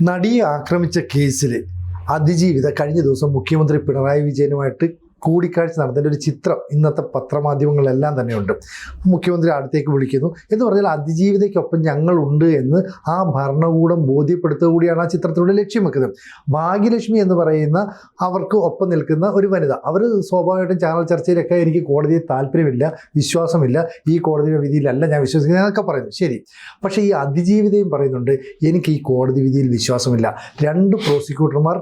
നടിയെ ആക്രമിച്ച കേസിൽ അതിജീവിത കഴിഞ്ഞ ദിവസം മുഖ്യമന്ത്രി പിണറായി വിജയനുമായിട്ട് കൂടിക്കാഴ്ച നടത്തേണ്ട ഒരു ചിത്രം ഇന്നത്തെ പത്രമാധ്യമങ്ങളിലെല്ലാം തന്നെയുണ്ട്. മുഖ്യമന്ത്രി അടുത്തേക്ക് വിളിക്കുന്നു. എന്ന് പറഞ്ഞാൽ അതിജീവിതയ്ക്കൊപ്പം ഞങ്ങളുണ്ട് എന്ന് ആ ഭരണകൂടം ബോധ്യപ്പെടുത്തുക കൂടിയാണ് ആ ചിത്രത്തിലൂടെ ലക്ഷ്യം വെക്കുന്നത് ഭാഗ്യലക്ഷ്മി എന്ന് പറയുന്ന അവർക്ക് ഒപ്പം നിൽക്കുന്ന ഒരു വനിത. അവർ സ്വാഭാവികമായിട്ടും ചാനൽ ചർച്ചയിലൊക്കെ എനിക്ക് കോടതിയിൽ താല്പര്യമില്ല വിശ്വാസമില്ല. ഈ കോടതിയുടെ വിധിയിലല്ല ഞാൻ വിശ്വസിക്കുന്നത് എന്നൊക്കെ പറയുന്നു. ശരി. പക്ഷേ ഈ അതിജീവിതയും പറയുന്നുണ്ട് എനിക്ക് ഈ കോടതി വിധിയിൽ വിശ്വാസമില്ല. രണ്ട് പ്രോസിക്യൂട്ടർമാർ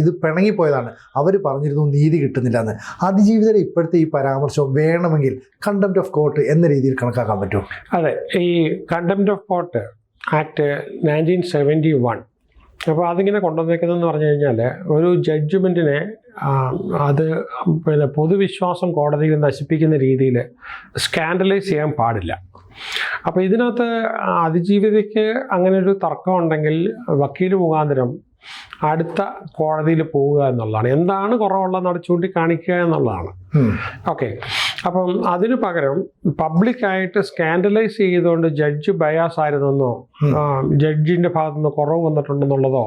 ഇത് പിണങ്ങിപ്പോയതാണ്. അവർ പറഞ്ഞിരുന്നു നീതി കിട്ടുന്നില്ല എന്ന് അതിജീവിതരെ ഇപ്പോഴത്തെ ഈ പരാമർശം വേണമെങ്കിൽ കണ്ടംപ്റ്റ് ഓഫ് കോർട്ട് എന്ന രീതിയിൽ കണക്കാക്കാൻ പറ്റുമോ? അതെ ഈ contempt of court act nineteen seventy one അപ്പോൾ അതിങ്ങനെ കൊണ്ടുവന്നേക്കുന്നതെന്ന് പറഞ്ഞു കഴിഞ്ഞാൽ ഒരു ജഡ്ജ്മെന്റിനെ അത് പിന്നെ പൊതുവിശ്വാസം കോടതിയിൽ നശിപ്പിക്കുന്ന രീതിയിൽ സ്കാൻഡലൈസ് ചെയ്യാൻ പാടില്ല. അപ്പോൾ ഇതിനകത്ത് അതിജീവിതയ്ക്ക് അങ്ങനെ ഒരു തർക്കം ഉണ്ടെങ്കിൽ വക്കീൽ മുഖാന്തരം അടുത്ത കോടതിയിൽ പോവുക എന്നുള്ളതാണ്. എന്താണ് കുറവുള്ളതെന്ന് അവിടെ ചൂണ്ടിക്കാണിക്കുക എന്നുള്ളതാണ്. ഓക്കെ അപ്പം അതിന് പകരം പബ്ലിക്കായിട്ട് സ്കാൻഡലൈസ് ചെയ്തുകൊണ്ട് ജഡ്ജ് ബയാസ് ആയിരുന്നെന്നോ ജഡ്ജിന്റെ ജഡ്ജിന്റെ ഭാഗത്തു നിന്ന് കുറവ് വന്നിട്ടുണ്ടെന്നുള്ളതോ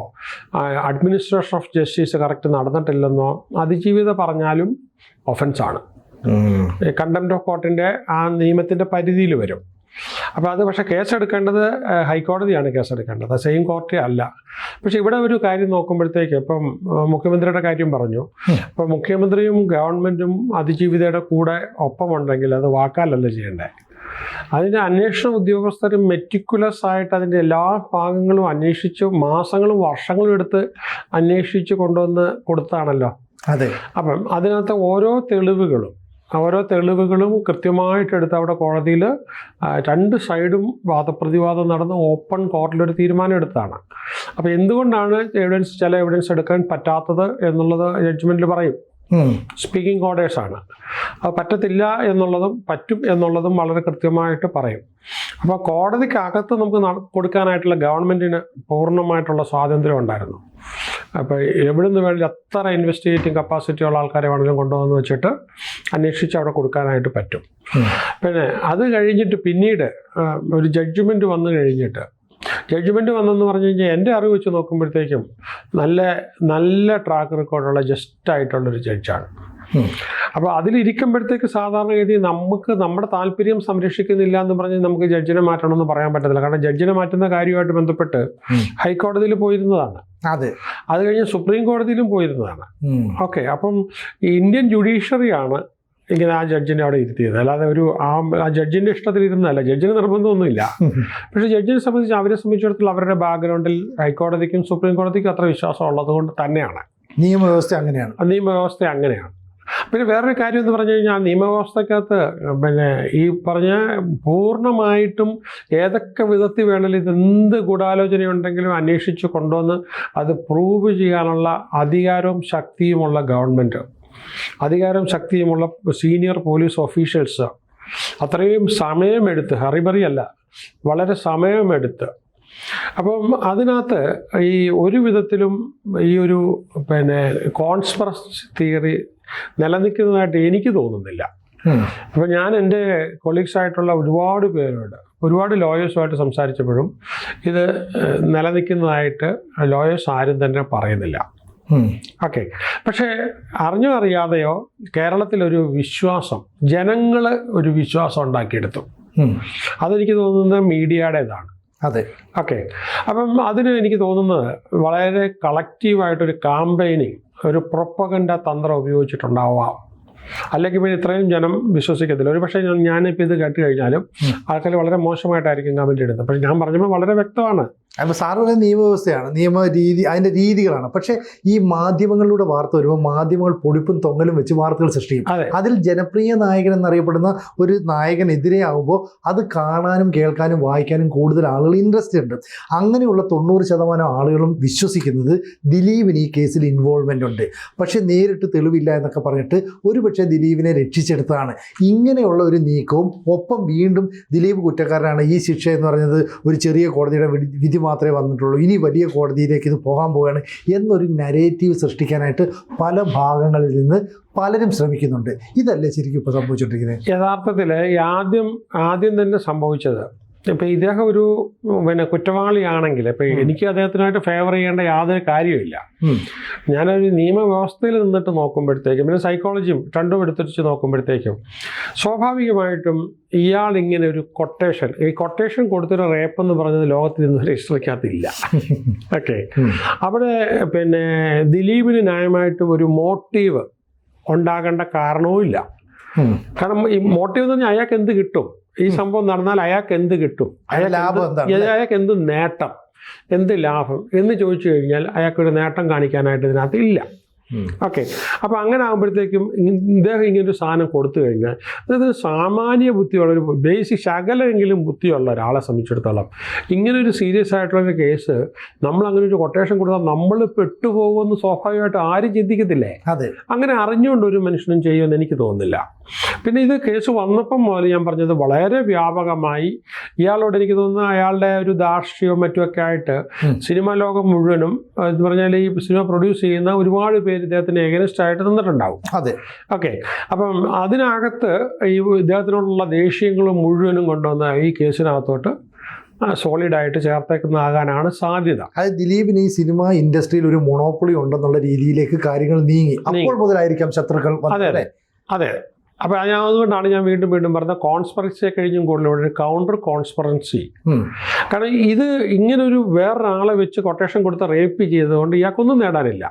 അഡ്മിനിസ്ട്രേഷൻ ഓഫ് ജസ്റ്റിസ് കറക്റ്റ് നടന്നിട്ടില്ലെന്നോ അതിജീവിത പറഞ്ഞാലും ഒഫൻസാണ് ആണ്. കണ്ടംപ്റ്റ് ഓഫ് കോർട്ടിന്റെ ആ നിയമത്തിന്റെ പരിധിയിൽ വരും. അപ്പോൾ അത് പക്ഷേ കേസെടുക്കേണ്ടത് ഹൈക്കോടതിയാണ് കേസെടുക്കേണ്ടത്. സെയിം കോർട്ട് അല്ല. പക്ഷേ ഇവിടെ ഒരു കാര്യം നോക്കുമ്പോഴത്തേക്ക് ഇപ്പം മുഖ്യമന്ത്രിയുടെ കാര്യം പറഞ്ഞു. അപ്പം അപ്പോൾ മുഖ്യമന്ത്രിയും ഗവൺമെന്റും അതിജീവിതയുടെ കൂടെ ഒപ്പമുണ്ടെങ്കിൽ അത് വാക്കാലല്ല ചെയ്യേണ്ടത് അതിന്റെ അന്വേഷണ ഉദ്യോഗസ്ഥർ മെറ്റിക്കുലസ് ആയിട്ട് അതിന്റെ എല്ലാ ഭാഗങ്ങളും അന്വേഷിച്ച് മാസങ്ങളും വർഷങ്ങളും എടുത്ത് അന്വേഷിച്ച് കൊണ്ടുവന്ന് കൊടുത്താണല്ലോ. അതെ. അപ്പം അതിനകത്ത് ഓരോ തെളിവുകളും ഓരോ തെളിവുകളും കൃത്യമായിട്ടെടുത്ത് അവിടെ കോടതിയിൽ രണ്ട് സൈഡും വാദപ്രതിവാദം നടന്ന് ഓപ്പൺ കോർട്ടിലൊരു തീരുമാനം എടുത്താണ് അപ്പോൾ എന്തുകൊണ്ടാണ് എവിഡൻസ് ചില എവിഡൻസ് എടുക്കാൻ പറ്റാത്തത് എന്നുള്ളത് ജഡ്ജ്മെന്റിൽ പറയും. സ്പീക്കിംഗ് ഓർഡേഴ്സാണ് അത് പറ്റത്തില്ല എന്നുള്ളതും പറ്റും എന്നുള്ളതും വളരെ കൃത്യമായിട്ട് പറയും. അപ്പോൾ കോടതിക്കകത്ത് നമുക്ക് കൊടുക്കാനായിട്ടുള്ള ഗവൺമെന്റിന് പൂർണമായിട്ടുള്ള സ്വാതന്ത്ര്യം ഉണ്ടായിരുന്നു. അപ്പോൾ എവിടുന്ന് വേണമെങ്കിലും എത്ര ഇൻവെസ്റ്റിഗേറ്റിംഗ് കപ്പാസിറ്റി ഉള്ള ആൾക്കാരെ വേണമെങ്കിലും കൊണ്ടുവന്ന് വെച്ചിട്ട് അന്വേഷിച്ച് അവിടെ കൊടുക്കാനായിട്ട് പറ്റും. പിന്നെ അത് കഴിഞ്ഞിട്ട് പിന്നീട് ഒരു ജഡ്ജ്മെന്റ് വന്നു കഴിഞ്ഞിട്ട് ജഡ്ജ്മെന്റ് വന്നെന്ന് പറഞ്ഞു കഴിഞ്ഞാൽ എന്റെ അറിവ് വെച്ച് നോക്കുമ്പോഴത്തേക്കും നല്ല നല്ല ട്രാക്ക് റെക്കോർഡുള്ള ജസ്റ്റ് ആയിട്ടുള്ളൊരു ജഡ്ജാണ്. അപ്പോൾ അതിലിരിക്കുമ്പോഴത്തേക്ക് സാധാരണഗതി നമുക്ക് നമ്മുടെ താല്പര്യം സംരക്ഷിക്കുന്നില്ല എന്ന് പറഞ്ഞ് നമുക്ക് ജഡ്ജിനെ മാറ്റണമെന്ന് പറയാൻ പറ്റത്തില്ല. കാരണം ജഡ്ജിനെ മാറ്റുന്ന കാര്യമായിട്ട് ബന്ധപ്പെട്ട്. ഹൈക്കോടതിയിൽ പോയിരുന്നതാണ്. അതെ. അത് കഴിഞ്ഞ് സുപ്രീം കോടതിയിലും പോയിരുന്നതാണ്. ഓക്കെ അപ്പം ഇന്ത്യൻ ജുഡീഷ്യറിയാണ് ഇങ്ങനെ ആ ജഡ്ജിനെ അവിടെ ഇരുത്തിയത്. അല്ലാതെ ഒരു ആ ആ ജഡ്ജിന്റെ ഇഷ്ടത്തിൽ ഇരുന്നല്ല ജഡ്ജിന് നിർബന്ധമൊന്നുമില്ല. പക്ഷേ ജഡ്ജിനെ സംബന്ധിച്ച് അവരെ സംബന്ധിച്ചിടത്തോളം അവരുടെ ബാക്ക്ഗ്രൗണ്ടിൽ ഹൈക്കോടതിക്കും സുപ്രീം കോടതിക്കും അത്ര വിശ്വാസം ഉള്ളത് കൊണ്ട് തന്നെയാണ്. നിയമവ്യവസ്ഥ അങ്ങനെയാണ്. നിയമവ്യവസ്ഥ അങ്ങനെയാണ്. പിന്നെ വേറൊരു കാര്യം എന്ന് പറഞ്ഞു കഴിഞ്ഞാൽ നിയമവ്യവസ്ഥക്കകത്ത് പിന്നെ ഈ പറഞ്ഞ പൂർണമായിട്ടും ഏതൊക്കെ വിധത്തിൽ വേണമെങ്കിലും ഇതെന്ത് ഗൂഢാലോചനയുണ്ടെങ്കിലും അന്വേഷിച്ച് കൊണ്ടുവന്ന് അത് പ്രൂവ് ചെയ്യാനുള്ള അധികാരവും ശക്തിയുമുള്ള ഗവൺമെന്റ്. അധികാരവും ശക്തിയുമുള്ള സീനിയർ പോലീസ് ഓഫീഷ്യൽസ് അത്രയും സമയമെടുത്ത് ഹറിബറിയല്ല വളരെ സമയമെടുത്ത്. അപ്പം അതിനകത്ത് ഈ ഒരു വിധത്തിലും ഈ ഒരു പിന്നെ കോൺസ്പ്രസ് തിയറി നിലനിൽക്കുന്നതായിട്ട് എനിക്ക് തോന്നുന്നില്ല. അപ്പൊ ഞാൻ എന്റെ കൊളീഗ്സ് ആയിട്ടുള്ള ഒരുപാട് പേരോട് ഒരുപാട് ലോയേഴ്സുമായിട്ട് സംസാരിച്ചപ്പോഴും ഇത് നിലനിൽക്കുന്നതായിട്ട് ലോയേഴ്സ് ആരും തന്നെ പറയുന്നില്ല. ഓക്കെ. പക്ഷേ അറിഞ്ഞോ അറിയാതെയോ കേരളത്തിലൊരു വിശ്വാസം ജനങ്ങൾ ഒരു വിശ്വാസം ഉണ്ടാക്കിയെടുത്തു. അതെനിക്ക് തോന്നുന്നത് മീഡിയയുടേതാണ്. അതെ. ഓക്കെ. അപ്പം അതിന് എനിക്ക് തോന്നുന്നത് വളരെ കളക്റ്റീവായിട്ടൊരു കാമ്പയിനിങ് ഒരു പ്രൊപ്പഗണ്ട തന്ത്രം ഉപയോഗിച്ചിട്ടുണ്ടാവാം. അല്ലെങ്കിൽ പിന്നെ ഇത്രയും ജനം വിശ്വസിക്കത്തില്ല. ഒരു പക്ഷേ ഞാൻ ഞാനിപ്പോൾ ഇത് കേട്ട് കഴിഞ്ഞാലും. ആൾക്കാർ വളരെ മോശമായിട്ടായിരിക്കും കമന്റ് ഇടുന്നത്. പക്ഷേ ഞാൻ പറഞ്ഞപ്പോൾ വളരെ വ്യക്തമാണ്. അപ്പോൾ സാറ് പറയുന്നത് നിയമവ്യവസ്ഥയാണ്. നിയമ രീതി അതിന്റെ രീതികളാണ്. പക്ഷേ ഈ മാധ്യമങ്ങളിലൂടെ വാർത്ത വരുമ്പോൾ മാധ്യമങ്ങൾ പൊടിപ്പും തൊങ്ങലും വെച്ച് വാർത്തകൾ സൃഷ്ടിക്കും. അതിൽ ജനപ്രിയ നായകൻ എന്നറിയപ്പെടുന്ന ഒരു നായകനെതിരെ ആകുമ്പോൾ അത് കാണാനും കേൾക്കാനും വായിക്കാനും കൂടുതൽ ആളുകൾ ഇൻട്രസ്റ്റ് ഉണ്ട്. അങ്ങനെയുള്ള തൊണ്ണൂറ് ശതമാനം ആളുകളും വിശ്വസിക്കുന്നത് ദിലീപിന് ഈ കേസിൽ ഇൻവോൾവ്മെന്റ് ഉണ്ട്. പക്ഷേ നേരിട്ട് തെളിവില്ല എന്നൊക്കെ പറഞ്ഞിട്ട് ഒരുപക്ഷെ ദിലീപിനെ രക്ഷിച്ചെടുത്തതാണ്. ഇങ്ങനെയുള്ള ഒരു നീക്കവും ഒപ്പം വീണ്ടും ദിലീപ് കുറ്റക്കാരനാണ്. ഈ ശിക്ഷ എന്ന് പറയുന്നത് ഒരു ചെറിയ കോടതിയുടെ വിധി- വിധി മാത്രമേ വന്നിട്ടുള്ളൂ. ഇനി വലിയ കോടതിയിലേക്ക് ഇത് പോകാൻ പോവുകയാണ് എന്നൊരു നരേറ്റീവ് സൃഷ്ടിക്കാനായിട്ട് പല ഭാഗങ്ങളിൽ നിന്ന് പലരും ശ്രമിക്കുന്നുണ്ട്. ഇതല്ലേ ശരിക്കും ഇപ്പോൾ സംഭവിച്ചുകൊണ്ടിരിക്കുന്നത് യഥാർത്ഥത്തിൽ ആദ്യം ആദ്യം തന്നെ സംഭവിച്ചത് ഇപ്പം ഇദ്ദേഹം ഒരു പിന്നെ കുറ്റവാളിയാണെങ്കിൽ ഇപ്പം എനിക്ക് അദ്ദേഹത്തിനായിട്ട് ഫേവർ ചെയ്യേണ്ട യാതൊരു കാര്യമില്ല. ഞാനൊരു നിയമവ്യവസ്ഥയിൽ നിന്നിട്ട് നോക്കുമ്പോഴത്തേക്കും പിന്നെ സൈക്കോളജിയും രണ്ടും എടുത്തിട്ട് നോക്കുമ്പോഴത്തേക്കും സ്വാഭാവികമായിട്ടും ഇയാൾ ഇങ്ങനെ ഒരു കൊട്ടേഷൻ ഈ കൊട്ടേഷൻ കൊടുത്തൊരു റേപ്പ് എന്ന് പറഞ്ഞത് ലോകത്തിൽ നിന്ന് ഹിസ്റ്ററിക്കകത്തില്ല ഓക്കെ അവിടെ പിന്നെ ദിലീപിന് ന്യായമായിട്ടും ഒരു മോട്ടീവ് ഉണ്ടാകേണ്ട കാരണവും ഇല്ല. കാരണം ഈ മോട്ടീവ് എന്ന് പറഞ്ഞാൽ അയാൾക്ക് എന്ത് കിട്ടും? ഈ സംഭവം നടന്നാൽ അയാൾക്ക് എന്ത് കിട്ടും? അയാൾക്ക് എന്ത് നേട്ടം? എന്ത് ലാഭം എന്ന് ചോദിച്ചു കഴിഞ്ഞാൽ അയാൾക്കൊരു നേട്ടം കാണിക്കാനായിട്ട് ഇതിനകത്ത് ഇല്ല. ഓക്കെ. അപ്പോൾ അങ്ങനെ ആകുമ്പോഴത്തേക്കും ഇദ്ദേഹം ഇങ്ങനൊരു സാധനം കൊടുത്തു കഴിഞ്ഞാൽ അതായത് സാമാന്യ ബുദ്ധിയുള്ള ഒരു ബേസിക് ശകലമെങ്കിലും ബുദ്ധിയുള്ള ഒരാളെ സംബന്ധിച്ചിടത്തോളം ഇങ്ങനൊരു സീരിയസ് ആയിട്ടുള്ള ഒരു കേസ് നമ്മൾ അങ്ങനെ ഒരു കൊട്ടേഷൻ കൊടുത്താൽ നമ്മൾ പെട്ടുപോകുമെന്ന് സ്വാഭാവികമായിട്ട് ആരും ചിന്തിക്കത്തില്ലേ? അതെ. അങ്ങനെ അറിഞ്ഞുകൊണ്ട് ഒരു മനുഷ്യനും ചെയ്യുമെന്ന് എനിക്ക് തോന്നുന്നില്ല. പിന്നെ ഇത് കേസ് വന്നപ്പം മുതൽ ഞാൻ പറഞ്ഞത് വളരെ വ്യാപകമായി ഇയാളോട് എനിക്ക് തോന്നുന്നു അയാളുടെ ഒരു ദാർഷ്ട്യവും മറ്റുമൊക്കെ ആയിട്ട് സിനിമ ലോകം മുഴുവനും എന്ന് പറഞ്ഞാൽ ഈ സിനിമ പ്രൊഡ്യൂസ് ചെയ്യുന്ന ഒരുപാട് പേര് ഇദ്ദേഹത്തിന് എഗനിസ്റ്റ് ആയിട്ട് നിന്നിട്ടുണ്ടാവും. അതെ. ഓക്കെ. അപ്പം അതിനകത്ത് ഈ ഇദ്ദേഹത്തിനോടുള്ള ദേഷ്യങ്ങളും മുഴുവനും കൊണ്ടുവന്ന ഈ കേസിനകത്തോട്ട് സോളിഡ് സോളിഡായിട്ട് ചേർത്തേക്കുന്നതാകാനാണ് സാധ്യത. അത് ദിലീപിന് ഈ സിനിമ ഇൻഡസ്ട്രിയിൽ ഒരു മൊണോപ്പൊളി ഉണ്ടെന്നുള്ള രീതിയിലേക്ക് കാര്യങ്ങൾ നീങ്ങി. അപ്പോൾ മുതലായിരിക്കാം ശത്രുക്കൾ അതെ, അതെ. അപ്പോൾ ഞാൻ അതുകൊണ്ടാണ് ഞാൻ വീണ്ടും വീണ്ടും പറഞ്ഞത് കോൺസ്പെറൻസിയെ കഴിഞ്ഞും കൂടുതൽ ഒരു കൗണ്ടർ കോൺസ്പെറൻസി കാരണം ഇത് ഇങ്ങനൊരു വേറൊരാളെ വെച്ച് കൊട്ടേഷൻ കൊടുത്ത് റേപ്പ് ചെയ്തതുകൊണ്ട് ഇയാൾക്കൊന്നും നേടാനില്ല.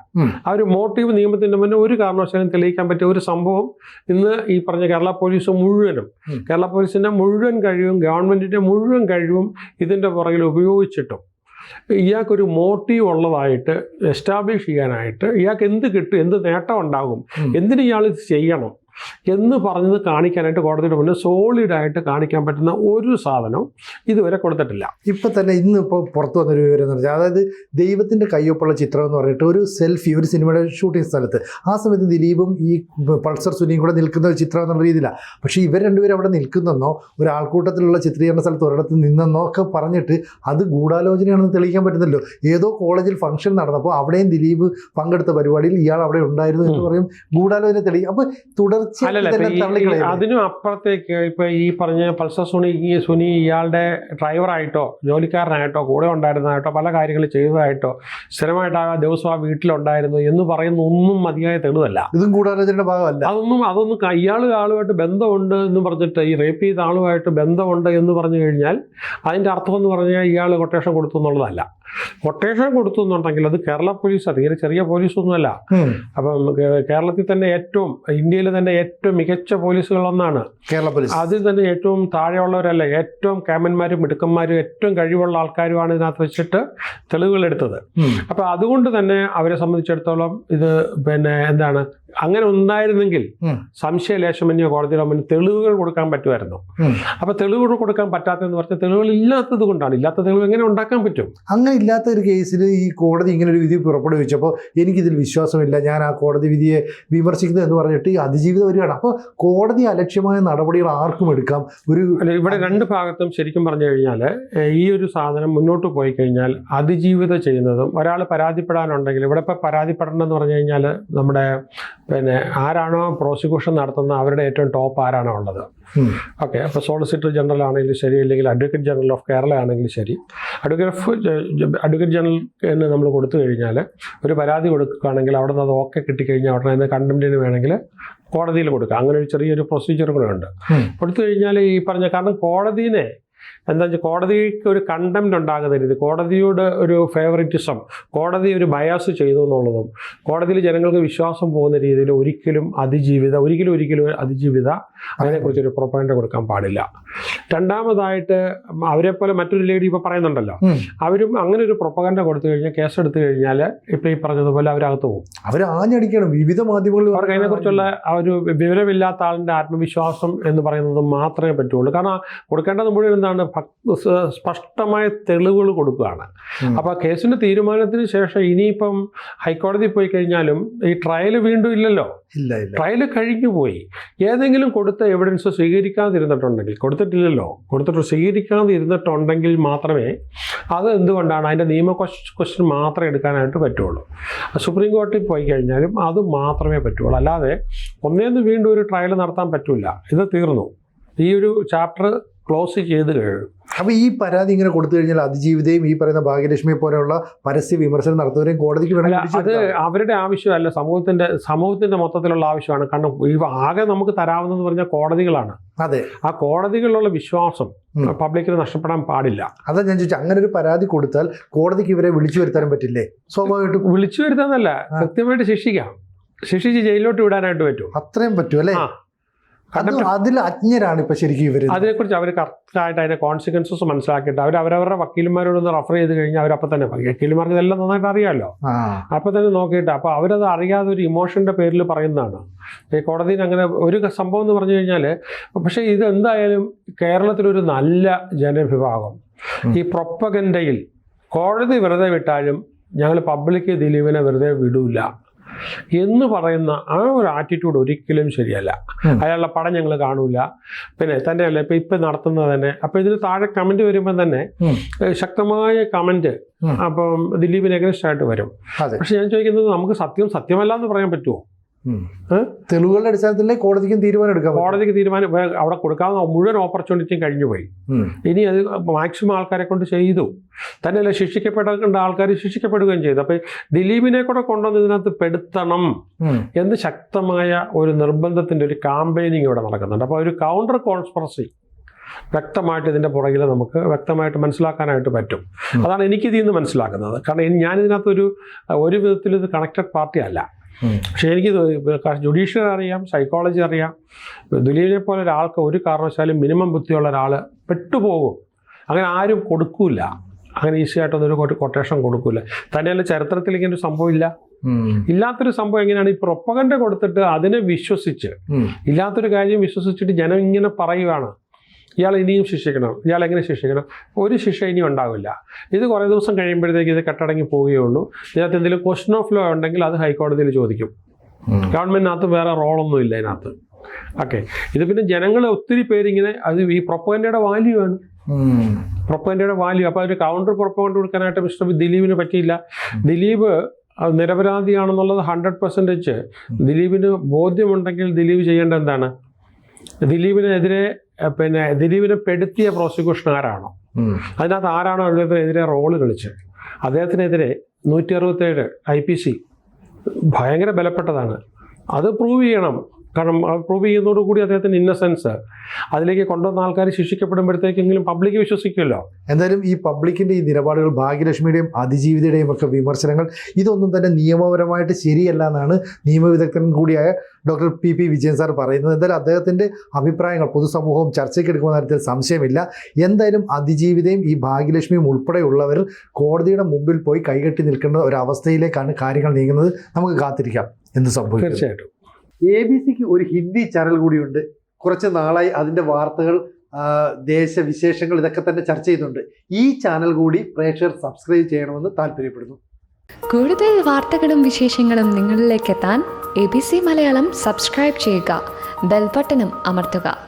ആ ഒരു മോട്ടീവ് നിയമത്തിന്റെ മുന്നേ ഒരു കാരണവശാലും തെളിയിക്കാൻ പറ്റിയ ഒരു സംഭവം ഇന്ന് ഈ പറഞ്ഞ കേരള പോലീസ് മുഴുവനും കേരള പോലീസിന്റെ മുഴുവൻ കഴിവും ഗവൺമെന്റിന്റെ മുഴുവൻ കഴിവും ഇതിന്റെ പുറകിൽ ഉപയോഗിച്ചിട്ടും ഇയാൾക്കൊരു മോട്ടീവ് ഉള്ളതായിട്ട് എസ്റ്റാബ്ലിഷ് ചെയ്യാനായിട്ട് ഇയാൾക്ക് എന്ത് കിട്ടും എന്ത് നേട്ടം ഉണ്ടാകും എന്തിന് ഇയാൾ ഇത് ചെയ്യണം? എന്ന് പറഞ്ഞത് കാണിക്കാനായിട്ട് കോടതിയുടെ മുന്നിൽ സോളിഡായിട്ട് കാണിക്കാൻ പറ്റുന്ന ഒരു സാധനവും ഇതുവരെ കൊടുത്തിട്ടില്ല. ഇപ്പൊ തന്നെ ഇന്ന് ഇപ്പോൾ പുറത്തു വന്നൊരു വിവരം എന്ന് പറഞ്ഞാൽ അതായത് ദൈവത്തിന്റെ കയ്യൊപ്പുള്ള ചിത്രം എന്ന് പറഞ്ഞിട്ട് ഒരു സെൽഫി ഒരു സിനിമയുടെ ഷൂട്ടിംഗ് സ്ഥലത്ത്. ആ സമയത്ത് ദിലീപും ഈ പൾസർ സുനിയും കൂടെ നിൽക്കുന്ന ഒരു ചിത്രം എന്നുള്ള രീതിയിലാണ് പക്ഷേ ഇവർ രണ്ടുപേരും അവിടെ നിൽക്കുന്നെന്നോ ഒരു ആൾക്കൂട്ടത്തിലുള്ള ചിത്രീകരണ സ്ഥലത്ത് ഒരിടത്ത് നിന്നെന്നോ ഒക്കെ പറഞ്ഞിട്ട് അത് ഗൂഢാലോചനയാണെന്ന് തെളിയിക്കാൻ പറ്റുന്നല്ലോ. ഏതോ കോളേജിൽ ഫംഗ്ഷൻ നടന്നപ്പോൾ അവിടെയും ദിലീപ് പങ്കെടുത്ത പരിപാടിയിൽ ഇയാൾ അവിടെ ഉണ്ടായിരുന്നു എന്ന് പറയും ഗൂഢാലോചന തെളിയിക്കും. അപ്പോൾ തുടർച്ചയായി ഈ അതിനും അപ്പുറത്തേക്ക് ഇപ്പൊ ഈ പറഞ്ഞ പൾസർ സുനി സുനി ഇയാളുടെ ഡ്രൈവറായിട്ടോ ജോലിക്കാരനായിട്ടോ കൂടെ ഉണ്ടായിരുന്നതായിട്ടോ പല കാര്യങ്ങൾ ചെയ്തതായിട്ടോ സ്ഥിരമായിട്ട് ആ ദിവസം ആ വീട്ടിലുണ്ടായിരുന്നു എന്ന് പറയുന്ന ഒന്നും മതിയായ തെളിവല്ല. ഇതും ഗൂഢാലോചനയുടെ ഭാഗമല്ല. അതൊന്നും അതൊന്നും ഇയാൾ ആളുമായിട്ട് ബന്ധമുണ്ട് എന്ന് പറഞ്ഞിട്ട് ഈ റേപ്പ് ചെയ്ത ആളുമായിട്ട് ബന്ധമുണ്ട് എന്ന് പറഞ്ഞു കഴിഞ്ഞാൽ അതിന്റെ അർത്ഥം എന്ന് പറഞ്ഞാൽ ഇയാൾ കൊട്ടേഷൻ കൊടുത്തു എന്നുള്ളതല്ല. കൊട്ടേഷൻ കൊടുത്തു എന്നുണ്ടെങ്കിൽ അത് കേരള പോലീസ് തീരെ ചെറിയ പോലീസൊന്നുമല്ല. അപ്പം കേരളത്തിൽ തന്നെ ഏറ്റവും ഇന്ത്യയിൽ തന്നെ ഏറ്റവും മികച്ച പോലീസുകളൊന്നാണ് കേരള പോലീസ് അതിൽ തന്നെ ഏറ്റവും താഴെയുള്ളവരല്ല ഏറ്റവും ക്യാമന്മാരും മിടുക്കന്മാരും ഏറ്റവും കഴിവുള്ള ആൾക്കാരുമാണ് ഇതിനകത്ത് വെച്ചിട്ട് തെളിവുകൾ എടുത്തത്. അപ്പം അതുകൊണ്ട് തന്നെ അവരെ സംബന്ധിച്ചിടത്തോളം ഇത് പിന്നെ എന്താണ് അങ്ങനെ ഉണ്ടായിരുന്നെങ്കിൽ. സംശയലേശമന്യ കോടതിയുടെ മുന്നിൽ തെളിവുകൾ കൊടുക്കാൻ പറ്റുമായിരുന്നു. അപ്പൊ തെളിവുകൾ കൊടുക്കാൻ പറ്റാത്തതെന്ന് പറഞ്ഞാൽ തെളിവുകൾ ഇല്ലാത്തത് കൊണ്ടാണ്. ഇല്ലാത്ത തെളിവ് എങ്ങനെ ഉണ്ടാക്കാൻ പറ്റും? അങ്ങനെ ഇല്ലാത്ത ഒരു കേസിൽ ഈ കോടതി ഇങ്ങനെ ഒരു വിധി പുറപ്പെടുവിച്ചപ്പോൾ എനിക്കിതിൽ വിശ്വാസമില്ല. ഞാൻ ആ കോടതി വിധിയെ വിമർശിക്കുന്നു എന്ന് പറഞ്ഞിട്ട് ഈ അതിജീവിതം വരികയാണ്. അപ്പോൾ കോടതി അലക്ഷ്യമായ നടപടികൾ ആർക്കും എടുക്കാം? ഒരു ഇവിടെ രണ്ട് ഭാഗത്തും ശരിക്കും പറഞ്ഞു കഴിഞ്ഞാൽ ഈ ഒരു സാധനം മുന്നോട്ട് പോയി കഴിഞ്ഞാൽ അതിജീവിതം ചെയ്യുന്നതും ഒരാൾ പരാതിപ്പെടാനുണ്ടെങ്കിൽ ഇവിടെ ഇപ്പോൾ പരാതിപ്പെടണം എന്ന് പറഞ്ഞു കഴിഞ്ഞാൽ നമ്മുടെ പിന്നെ ആരാണോ പ്രോസിക്യൂഷൻ നടത്തുന്ന അവരുടെ ഏറ്റവും ടോപ്പ് ആരാണോ ഉള്ളത്. ഓക്കെ അപ്പോൾ സോളിസിറ്റർ ജനറൽ ആണെങ്കിലും ശരി അല്ലെങ്കിൽ അഡ്വക്കേറ്റ് ജനറൽ ഓഫ് കേരള ആണെങ്കിലും ശരി. അഡ്വക്കേറ്റ് ഓഫ് അഡ്വക്കേറ്റ് ജനറൽ എന്ന് നമ്മൾ കൊടുത്തു കഴിഞ്ഞാൽ ഒരു പരാതി കൊടുക്കുകയാണെങ്കിൽ അവിടെ നിന്ന് അത് ഓക്കെ കിട്ടിക്കഴിഞ്ഞാൽ അവിടെ നിന്ന് കണ്ടംപ്റ്റിന് വേണമെങ്കിൽ കോടതിയിൽ കൊടുക്കുക അങ്ങനെ ഒരു ചെറിയൊരു പ്രൊസീജിയർ കൂടെ ഉണ്ട്. കൊടുത്തു കഴിഞ്ഞാൽ ഈ പറഞ്ഞ കാരണം കോടതിനെ എന്താ വെച്ചാൽ കോടതിക്ക് ഒരു കണ്ടംപ്റ്റ് ഉണ്ടാകുന്ന രീതി കോടതിയോട് ഒരു ഫേവറിറ്റിസം കോടതി ഒരു ബയാസ് ചെയ്തു എന്നുള്ളതും കോടതിയിൽ ജനങ്ങൾക്ക് വിശ്വാസം പോകുന്ന രീതിയിൽ ഒരിക്കലും അതിജീവിത ഒരിക്കലും ഒരിക്കലും അതിജീവിത അതിനെക്കുറിച്ച് ഒരു പ്രൊപ്പൈൻഡ് കൊടുക്കാൻ പാടില്ല. രണ്ടാമതായിട്ട് അവരെ പോലെ മറ്റൊരു ലേഡി ഇപ്പോൾ പറയുന്നുണ്ടല്ലോ. അവരും അങ്ങനെ ഒരു പ്രൊപ്പഗൻഡ കൊടുത്തു കഴിഞ്ഞാൽ കേസ് എടുത്തു കഴിഞ്ഞാൽ ഇപ്പോൾ ഈ പറഞ്ഞതുപോലെ അവരകത്ത് പോകും. അവർ ആഞ്ഞടിക്കണം വിവിധ മാധ്യമങ്ങളിൽ അവർക്ക് അതിനെക്കുറിച്ചുള്ള ആ ഒരു വിവരമില്ലാത്ത ആളിന്റെ ആത്മവിശ്വാസം എന്ന് പറയുന്നത് മാത്രമേ പറ്റുള്ളൂ. കാരണം കൊടുക്കേണ്ടത് മുഴുവൻ എന്താണ്? സ- സ്പഷ്ടമായ തെളിവുകൾ കൊടുക്കുകയാണ്. അപ്പോൾ കേസിന്റെ തീരുമാനത്തിന് ശേഷം ഇനിയിപ്പം ഹൈക്കോടതി പോയി കഴിഞ്ഞാലും ഈ ട്രയൽ വീണ്ടും ഇല്ലല്ലോ. ഇല്ല ട്രയൽ കഴിഞ്ഞു പോയി. ഏതെങ്കിലും കൊടുത്ത എവിഡൻസ് സ്വീകരിക്കാതിരുന്നിട്ടുണ്ടെങ്കിൽ കൊടുത്തിട്ടില്ലല്ലോ കൊടുത്തിട്ട് സ്വീകരിക്കാതിരുന്നിട്ടുണ്ടെങ്കിൽ മാത്രമേ അത് എന്തുകൊണ്ടാണ് അതിന്റെ നിയമ ക്വസ്റ്റ്യൻ മാത്രമേ എടുക്കാനായിട്ട് പറ്റുള്ളൂ. സുപ്രീം കോടതി പോയി കഴിഞ്ഞാലും അത് മാത്രമേ പറ്റുള്ളൂ. അല്ലാതെ ഒന്നേന്ന് വീണ്ടും ഒരു ട്രയൽ നടത്താൻ പറ്റില്ല ഇത് തീർന്നു. ഈ ഒരു ചാപ്റ്റർ ക്ലോസ് ചെയ്ത് കഴിയും അപ്പോൾ ഈ പരാതി ഇങ്ങനെ കൊടുത്തു കഴിഞ്ഞാൽ അതിജീവിതയും ഈ പറയുന്ന ഭാഗ്യലക്ഷ്മി പോലെയുള്ള പരസ്യ വിമർശനം നടത്തുന്നവരെയും കോടതിക്ക് വേണമെങ്കിൽ അത് അവരുടെ ആവശ്യമല്ല. സമൂഹത്തിന്റെ സമൂഹത്തിന്റെ മൊത്തത്തിലുള്ള ആവശ്യമാണ്. കാരണം ഇവ ആകെ നമുക്ക് തരാവുന്നതെന്ന് പറഞ്ഞാൽ കോടതികളാണ്. അതെ. ആ കോടതികളിലുള്ള വിശ്വാസം. പബ്ലിക്കിന് നഷ്ടപ്പെടാൻ പാടില്ല. അതാ ഞാൻ ചോദിച്ചു അങ്ങനെ ഒരു പരാതി കൊടുത്താൽ കോടതിക്ക് ഇവരെ വിളിച്ചു വരുത്താനും പറ്റില്ലേ? സ്വാഭാവികമായിട്ടും. വിളിച്ചു വരുത്താന്നല്ല. കൃത്യമായിട്ട് ശിക്ഷിക്കാം. ശിക്ഷിച്ച് ജയിലിലോട്ട് വിടാനായിട്ട് പറ്റും. അത്രയും പറ്റും അല്ലേ? അതിൽ അജ്ഞരാണ് ഇപ്പൊ ശരിക്കും അതിനെക്കുറിച്ച് അവർ കറക്റ്റായിട്ട് അതിന്റെ കോൺസിക്വൻസസ് മനസ്സിലാക്കിയിട്ട് അവർ അവരവരുടെ വക്കീലന്മാരോടൊന്ന് റഫർ ചെയ്ത് കഴിഞ്ഞാൽ അവരപ്പം തന്നെ പറയും. വക്കീലന്മാർക്ക് ഇതെല്ലാം നന്നായിട്ട് അറിയാമല്ലോ. അപ്പൊ അപ്പം തന്നെ നോക്കിയിട്ട് അപ്പോൾ അവരത് അറിയാതെ ഒരു ഇമോഷന്റെ പേരിൽ പറയുന്നതാണ്. ഈ കോടതിയിൽ അങ്ങനെ ഒരു സംഭവം എന്ന് പറഞ്ഞു കഴിഞ്ഞാൽ പക്ഷെ ഇത് എന്തായാലും കേരളത്തിലൊരു നല്ല ജനവിഭാഗം. ഈ പ്രൊപ്പഗൻഡയിൽ കോടതി വെറുതെ വിട്ടാലും ഞങ്ങൾ പബ്ലിക് ദിലീപിനെ വെറുതെ വിടൂല. എന്ന് പറയുന്ന ആ ഒരു ആറ്റിറ്റ്യൂഡ് ഒരിക്കലും ശരിയല്ല. അയാളുടെ പടം ഞങ്ങൾ കാണൂല. പിന്നെ തന്നെയല്ല ഇപ്പം ഇപ്പം നടത്തുന്നത് തന്നെ. അപ്പോൾ ഇതിന് താഴെ കമന്റ് വരുമ്പോൾ തന്നെ ശക്തമായ കമന്റ്. അപ്പം ദിലീപിന് എഗനിസ്റ്റ് ആയിട്ട് വരും പക്ഷെ ഞാൻ ചോദിക്കുന്നത് നമുക്ക് സത്യം സത്യമല്ല എന്ന് പറയാൻ പറ്റുമോ? തെളിവുകളുടെ അടിസ്ഥാനത്തിലേ കോടതിക്കും തീരുമാനം എടുക്കാം കോടതിക്ക് തീരുമാനം അവിടെ കൊടുക്കാവുന്ന മുഴുവൻ ഓപ്പർച്യൂണിറ്റിയും കഴിഞ്ഞു പോയി. ഇനി അത് മാക്സിമം ആൾക്കാരെ കൊണ്ട് ചെയ്തു. തന്നെയല്ല ശിക്ഷിക്കപ്പെടേണ്ട ആൾക്കാർ ശിക്ഷിക്കപ്പെടുകയും ചെയ്തു. അപ്പം ദിലീപിനെ കൂടെ കൊണ്ടുവന്ന് ഇതിനകത്ത് പെടുത്തണം എന്ന് ശക്തമായ ഒരു നിർബന്ധത്തിന്റെ ഒരു കാമ്പയിനിങ് ഇവിടെ നടക്കുന്നുണ്ട്. അപ്പോൾ ഒരു കൗണ്ടർ കോൺസ്പറസി വ്യക്തമായിട്ട് ഇതിന്റെ പുറകിൽ നമുക്ക് വ്യക്തമായിട്ട് മനസ്സിലാക്കാനായിട്ട് പറ്റും. അതാണ് എനിക്ക് ഇതിൽ നിന്ന് മനസ്സിലാക്കുന്നത്. കാരണം ഞാൻ ഞാനിതിനകത്തൊരു ഒരു വിധത്തിൽ ഇത് കണക്റ്റഡ് പാർട്ടി അല്ല. പക്ഷേ എനിക്ക് ജുഡീഷ്യറി അറിയാം സൈക്കോളജി അറിയാം. ദിലീപിനെ പോലെ ഒരാൾക്ക് ഒരു കാരണവശാലും മിനിമം ബുദ്ധിയുള്ള ഒരാൾ പെട്ടുപോകും. അങ്ങനെ ആരും കൊടുക്കൂല. അങ്ങനെ ഈസി ആയിട്ടൊന്നും ഒരു കൊട്ടേഷൻ കൊടുക്കൂല. തന്നെയല്ല ചരിത്രത്തിൽ ഇങ്ങനെ ഒരു സംഭവം ഇല്ല. ഇല്ലാത്തൊരു സംഭവം എങ്ങനെയാണ് ഈ പ്രൊപ്പകണ്ട കൊടുത്തിട്ട് അതിനെ വിശ്വസിച്ച് ഇല്ലാത്തൊരു കാര്യം വിശ്വസിച്ചിട്ട് ജനം ഇങ്ങനെ പറയുകയാണ് ഇയാൾ ഇനിയും ശിക്ഷിക്കണം. ഇയാൾ എങ്ങനെ ശിക്ഷിക്കണം? ഒരു ശിക്ഷ ഇനി ഉണ്ടാവില്ല. ഇത് കുറേ ദിവസം കഴിയുമ്പോഴത്തേക്ക് ഇത് കെട്ടടങ്ങി പോവുകയുള്ളൂ. ഇതിനകത്ത് എന്തെങ്കിലും ക്വസ്റ്റൻ ഓഫ് ലോ ഉണ്ടെങ്കിൽ അത് ഹൈക്കോടതിയിൽ ചോദിക്കും. ഗവൺമെന്റിനകത്ത് വേറെ റോളൊന്നും ഇല്ല ഇതിനകത്ത്. ഓക്കെ ഇത് പിന്നെ ജനങ്ങൾ ഒത്തിരി പേരിങ്ങനെ അത് ഈ പ്രൊപ്പഗൻഡയുടെ വാല്യൂ ആണ്. പ്രൊപ്പഗൻഡയുടെ വാല്യൂ അപ്പോൾ ഒരു കൗണ്ടർ പ്രൊപ്പഗൻഡ് കൊടുക്കാനായിട്ട് മിസ്റ്റർ ദിലീപിന് പറ്റിയില്ല. ദിലീപ് അത് നിരപരാധിയാണെന്നുള്ളത് ഹൺഡ്രഡ് പെർസെന്റേജ് ദിലീപിന് ബോധ്യമുണ്ടെങ്കിൽ ദിലീപ് ചെയ്യേണ്ട എന്താണ്? ദിലീപിനെതിരെ പിന്നെ ദിലീപിനെ പെടുത്തിയ പ്രോസിക്യൂഷൻ ആരാണോ. അതിനകത്ത് ആരാണോ അദ്ദേഹത്തിനെതിരെ റോൾ കളിച്ചത്? അദ്ദേഹത്തിനെതിരെ നൂറ്റി അറുപത്തേഴ് ഐ പി സി ഭയങ്കര ബലപ്പെട്ടതാണ്. അത് പ്രൂവ് ചെയ്യണം. കാരണം അത് പ്രൂവ് ചെയ്യുന്നതോടുകൂടി അദ്ദേഹത്തിന് ഇന്നസെൻസ് അതിലേക്ക് കൊണ്ടുവന്ന ആൾക്കാർ ശിക്ഷിക്കപ്പെടുമ്പോഴത്തേക്കെങ്കിലും പബ്ലിക് വിശ്വസിക്കുമല്ലോ. എന്തായാലും ഈ പബ്ലിക്കിന്റെ ഈ നിലപാടുകൾ ഭാഗ്യലക്ഷ്മിയുടെയും അതിജീവിതയുടെയും ഒക്കെ വിമർശനങ്ങൾ ഇതൊന്നും തന്നെ നിയമപരമായിട്ട് ശരിയല്ല എന്നാണ് നിയമവിദഗ്ധൻ കൂടിയായ doctor P P Vijayan sir പറയുന്നത്. എന്തായാലും അദ്ദേഹത്തിന്റെ അഭിപ്രായങ്ങൾ പൊതുസമൂഹവും ചർച്ചയ്ക്ക് എടുക്കുന്ന കാര്യത്തിൽ സംശയമില്ല. എന്തായാലും അതിജീവിതയും ഈ ഭാഗ്യലക്ഷ്മിയും ഉൾപ്പെടെയുള്ളവർ കോടതിയുടെ മുമ്പിൽ പോയി കൈകെട്ടി നിൽക്കേണ്ട ഒരു അവസ്ഥയിലേക്കാണ് കാര്യങ്ങൾ നീങ്ങുന്നത്. നമുക്ക് കാത്തിരിക്കാം. എന്ത് സംഭവിക്കും? തീർച്ചയായിട്ടും. എ ബി സിക്ക് ഒരു ഹിന്ദി ചാനൽ കൂടിയുണ്ട്. കുറച്ച് നാളായി അതിന്റെ വാർത്തകൾ ദേശവിശേഷങ്ങൾ ഇതൊക്കെ തന്നെ ചർച്ച ചെയ്യുന്നുണ്ട്. ഈ ചാനൽ കൂടി പ്രേക്ഷകർ സബ്സ്ക്രൈബ് ചെയ്യണമെന്ന് താല്പര്യപ്പെടുന്നു. കൂടുതൽ വാർത്തകളും വിശേഷങ്ങളും നിങ്ങളിലേക്ക് എത്താൻ A B C Malayalam subscribe ചെയ്യുക. ബെൽബട്ടനും അമർത്തുക.